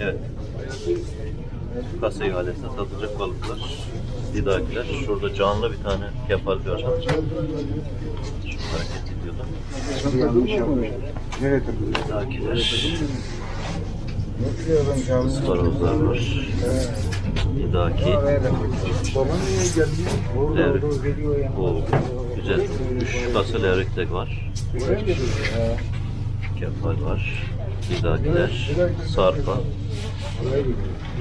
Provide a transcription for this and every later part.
Evet. Kasa ihalesine satılacak balıklar. Lidakiler. Şurada canlı bir tane kefal göreceğim. Şu hareket ediyordu. Yanlış yapmış. Nereye takılıyor? Canlı. Isparozlar var. Ya. Bu güzel. Üç kasa levrek de var. Kefal var. Lidakiler. Sarpa.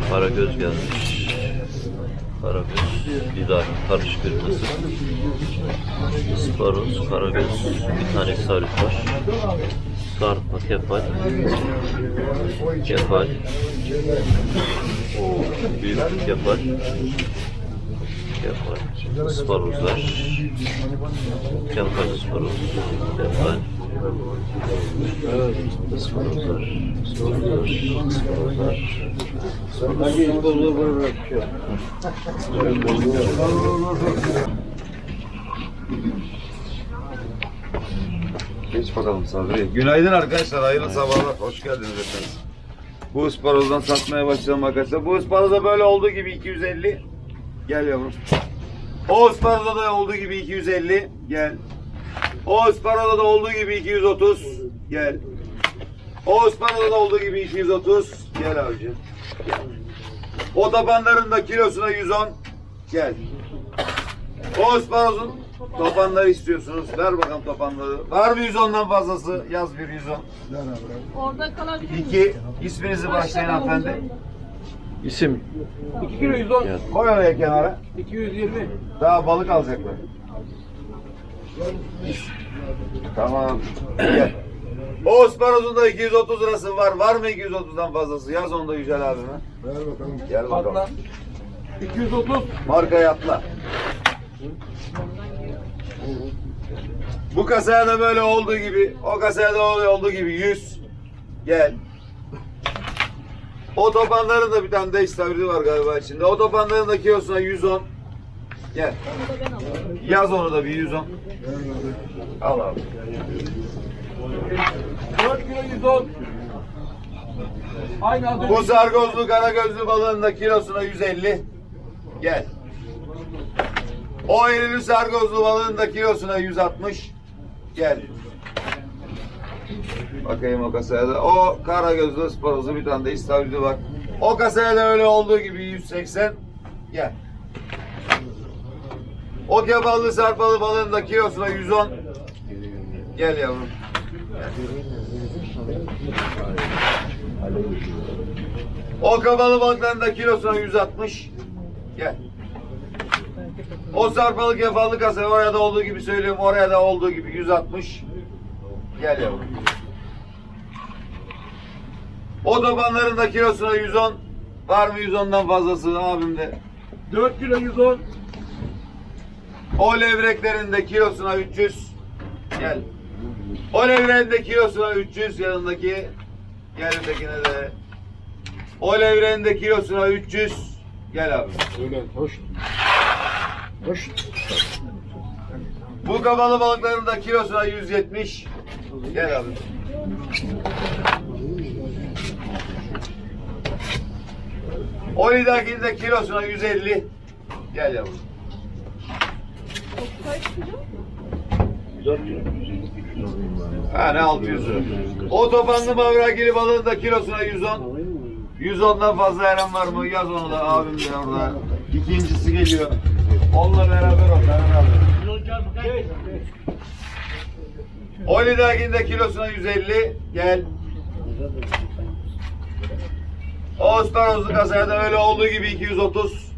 Karagöz gelmiş. Karagöz, lidaki karışık bir kısım. Isparoz, karagöz, bir tane sarık var. Sarpa, kefal. Kefal. Oo, büyük bir kefal. Kefal. Isparozlar. Kefal, ısparoz. Kefal. Isparozlar. Isparozlar. Isparozlar. Geç bakalım Sabri. Günaydın arkadaşlar. Hayırlı sabahlar. Hoş geldiniz efendim. Bu ısparozdan satmaya başlayalım arkadaşlar. Bu ısparoza böyle olduğu gibi 250. Gel yavrum. O ısparoza da olduğu gibi 250. Gel. O ısparoza da olduğu gibi 230. Gel. O ısparoza da olduğu gibi 230. Gel abicim. Gel. O tabanların da kilosuna 110. Gel. O ısparozun topanları istiyorsunuz. Ver bakalım topanları. Var mı 110'dan fazlası? Yaz bir 110. Orada kalabilir miyim? İki. isminizi başlayın hanımefendi. İsim. 2 kilo 110, Koy oraya kenara. 220. Daha balık alacaklar. Tamam. Gel. O ısparozun da 230 lirası var. Var mı 230'dan fazlası? Yaz onu da Yücel abime. Ver bakalım. Gel bakalım. Atla. 230. Markayı atla. Bu kasaya da böyle olduğu gibi, o kasaya da olduğu gibi 100. Gel. O topanların da bir tane de istavri var galiba içinde. O topanların da kilosuna 110. Gel. Yaz onu da bir 110. Al abi. 4 kilo 110. Aynı az Bu sargozlu karagözlü balığın da kilosuna 150. Gel. O erili sargozlu balığın da kilosuna 160. Gel. Bakayım o kasaya da. O karagözlü ısparozu bir tane de istavritli bak. O kasaya da öyle olduğu gibi 180. Gel. O keballı sarpalı balığın da kilosuna 110. Gel yavrum. O kabalı balıkların da kilosuna 160. Gel. O sarpalı kefallı kasa oraya da olduğu gibi söylüyorum. Oraya da olduğu gibi 160. Gel yavrum. O tabanların da kilosuna 110. Var mı 110'dan fazlası abimde? 4 kilo 110. O levreklerin de kilosuna 300. Gel. O levreğin de kilosuna 300 yanındaki. Gel ötekine de. O levreğin de kilosuna 300. Gel abi. Öyle hoş. Hoş. Bu kabalı balıkların da kilosuna 170. Gel abi. O lidakinin de kilosuna 150. Gel yavrum. Ha ne 600'ü. O topanlı mavragili balığın da kilosuna 110. 110'dan fazla eren var mı? Yaz onu da abim de orada. İkincisi geliyor. Onunla beraber ol. Beraber. O lidakinin de kilosuna 150. Gel. O ısparozlu kasaya da öyle olduğu gibi 230.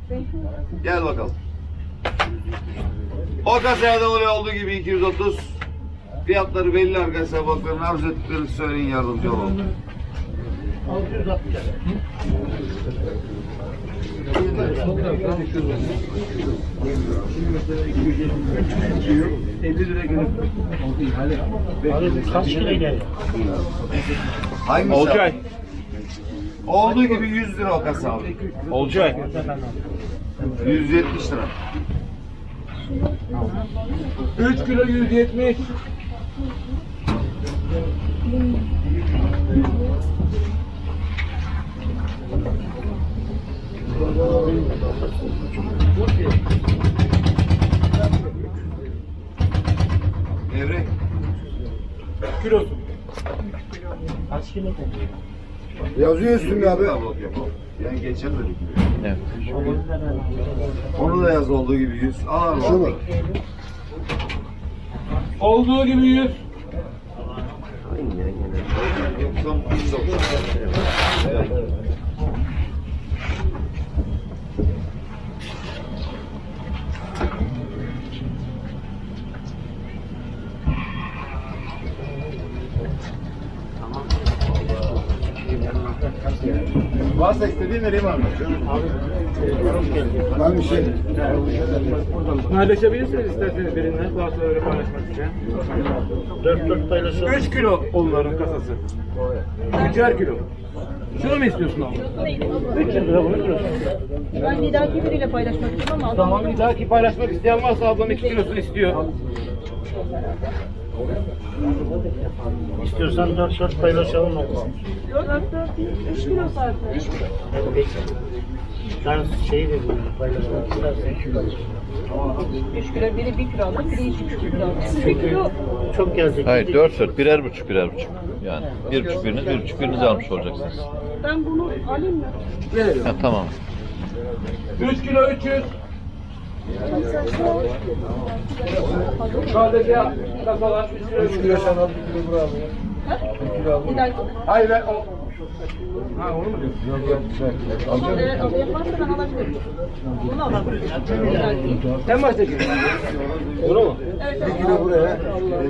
Gel bakalım. O kasaya da öyle olduğu gibi 230. Fiyatları belli arkadaşlar. Bakın arzu ettiklerini söyleyin yardımcı olalım. Kaç kilo geliyor? Hangisi? Olcay. Olduğu gibi 100 lira o kasa abi. Olcay. 170 lira. Üç kilo yüz yetmiş. Devre. Kilosu. Kaç kilo koyuyor? Yazıyor üstünde abi. Yani geçen dedik. Evet. Onu da yaz olduğu gibi 100. Al Şu mu? Olduğu gibi 100. 90, 190. Varsa istediğin vereyim abi. Ben bir şey. Paylaşabilirsiniz isterseniz birinden. Daha sonra öyle paylaşmak için. 4-4 paylaşalım. 3 kilo onların kasası. Üçer kilo. Şunu mu istiyorsun abi? 3 lira bunu kilosu. Ben lidaki biriyle paylaşmak istiyorum ama Tamam bir dahaki paylaşmak isteyen varsa ablam 2 kilosunu istiyor. İstiyorsan 4-4 paylaşalım. 4 4 3 kilo zaten. Ben şey dedim paylaşmak istersen. 3 kilo biri 1 kilo alır, biri 2 kilo alır. 1 kilo Çok gelecek. Hayır 4 4 birer buçuk birer buçuk. Yani bir buçuk biriniz bir buçuk biriniz almış olacaksınız. ben bunu alayım mı? Verelim. Ha, tamam. 3 kilo 300. Sadece kasalar 3 kilo 3 kilo. sen al bir kilo buraya abi. Lidaki. Hayır ben o. Ha onu mu diyorsun? Ama eğer alayım varsa ben alabilirim. Bunu alabilirim. Lidaki. En baştaki. Bunu mu? Evet, evet. kilo buraya.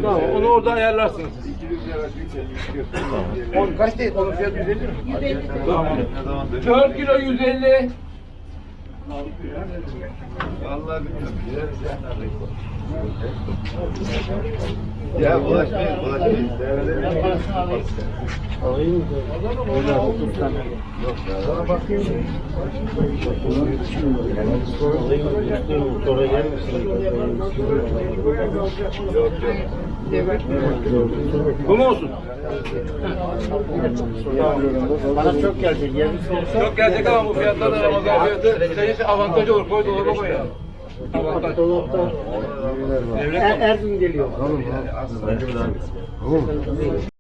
Tamam onu orada ayarlarsınız. On, kaç değil? Onun fiyatı 150 mi? 150 Tamam. Ne zaman dedi? 4 kilo 150. Vallahi. Ya bulaşmayın, bulaşmayın. Alayım mı? Böyle 30 tane. Yok ya. Bakayım. Sonra gelmesin. Yok yok. Bu mu olsun? Bana çok gelecek. Çok gelecek ama bu fiyatlar da Ramazan fiyatı senin için avantajı olur. Koy dolaba koy ya. Avantaj. dolapta Er- Erzurum geliyor. Bir daha.